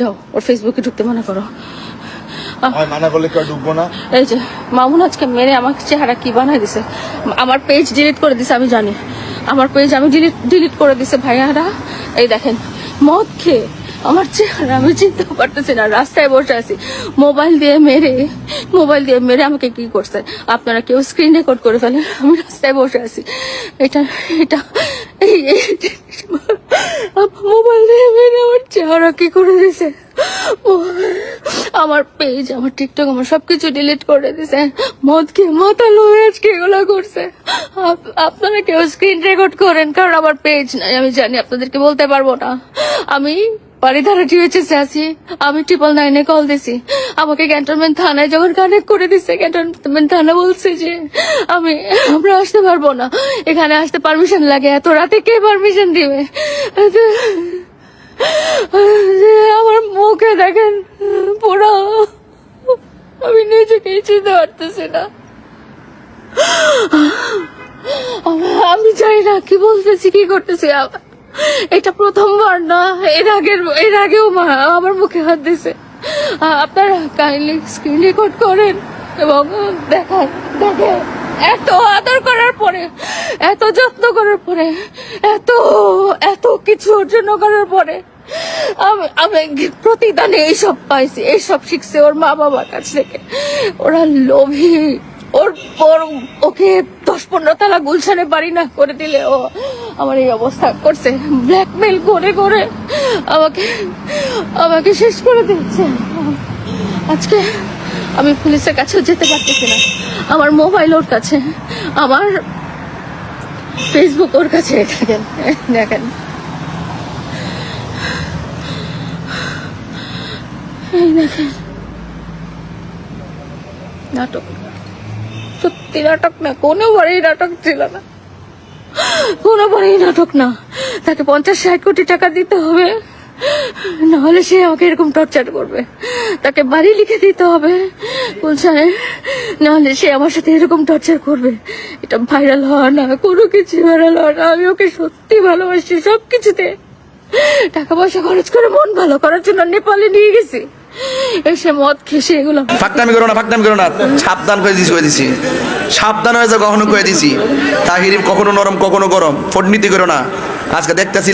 যাও ওর ফেসবুকে ঢুকতে মানা করো। আহ, মানা করলে কেউ ঢুকবো না? এই যে মামুন আজকে মেরে আমার চেহারা কি বানাই দিছে? আমার পেজ ডিলিট করে দিছে আমি জানি। আমার পেজ আমি ডিলিট ডিলিট করে দিছে ভাইয়ারা। এই দেখেন মদ খেয়ে আমার চেহারা আমি চিনতে পারতেছি না রাস্তায় বসে আছি। মোবাইল দিয়ে মেরে মোবাইল দিয়ে মেরে আমাকে কি করছে? আপনারা কেউ স্ক্রিন রেকর্ড করে ফেলেন আমি রাস্তায় বসে আছি। এটা এটা এই এই- মোবাইল দিয়ে মেরে আমার চেহারা কি করে দিছে? আমার পেজ আমার টিকটক আমার সবকিছু ডিলিট করে দিছে। মদ খেয়ে মাথা লয়ে আজকে এগুলো করছে। আপ- আপনারা কেউ স্ক্রিন রেকর্ড করেন, কারণ আমার পেজ নাই, আমি জানি, আপনাদেরকে বলতে পারব না। আমি বাড়িধারা টিউএচএস আছি, আমি ট্রিপল নাইনে কল দিছি। আমাকে ক্যান্টনমেন্ট থানায় যখন কানেক্ট করে দিচ্ছে ক্যান্টনমেন্ট থানা বলছে যে, আমি, আমরা আসতে পারব না। এখানে আসতে পারমিশন লাগে, এত রাতে কে পারমিশন দিবে? আমার মুখে দেখেন পুরো আমি নিজেকে চিনতে পারতেছি না। আমি- জানি না কি বলতেছি, কি করতেছি। এটা প্রথমবার না, এর আগের, এর আগেও আমার মুখে হাত দিছে। আপনারা কাইন্ডলি স্ক্রিন রেকর্ড করেন এবং দেখান, দেখেন। এত আদর করার পরে, এত যত্ন করার পরে, এত এত কিছু অর্জন করার পরে, আমি আমি প্রতিদানে এইসব পাইছি এইসব শিখছে ওর মা বাবার কাছ থেকে। ওরা লোভী, ওর ওর, ওকে দশ পনেরো তালা গুলশানে বাড়ি না করে দিলে ও আমার এই অবস্থা করছে। ব্ল্যাকমেল করে করে আমাকে আমাকে শেষ করে দিচ্ছে আজকে আমি পুলিশের কাছেও যেতে পারতেছি না। আমার মোবাইল ওর কাছে। আমার ফেসবুক ওর কাছে। দেখেন দেখেন। এই দেখেন। নাটক। সত্যি নাটক না নাটক ছিল না। নাটক না। তাকে পঞ্চাশ ষাট কোটি টাকা দিতে হবে। নাহলে সে আমাকে এরকম টর্চার করবে। তাকে বাড়ি লিখে দিতে হবে। গুলশানে। নাহলে সে আমার সাথে এরকম টর্চার করবে। এটা ভাইরাল হওয়া না, কোনো কিছু ভাইরাল হওয়া না। আমি ওকে সত্যি ভালোবাসি সব কিছুতে টাকা পয়সা খরচ করে মন ভালো করার জন্য নেপালে নিয়ে গেছি। এসে মদ খেসে এগুলো। ফাঁকনামি করো না, ফাঁকনামি করো না। সাবধান করে দিছি করে দিছি। সাবধান হয়ে যাও, কখনো করে দিছি। তাহিরি কখনো নরম, কখনো গরম। ফটনীতি করো না। আজকে দেখতেছি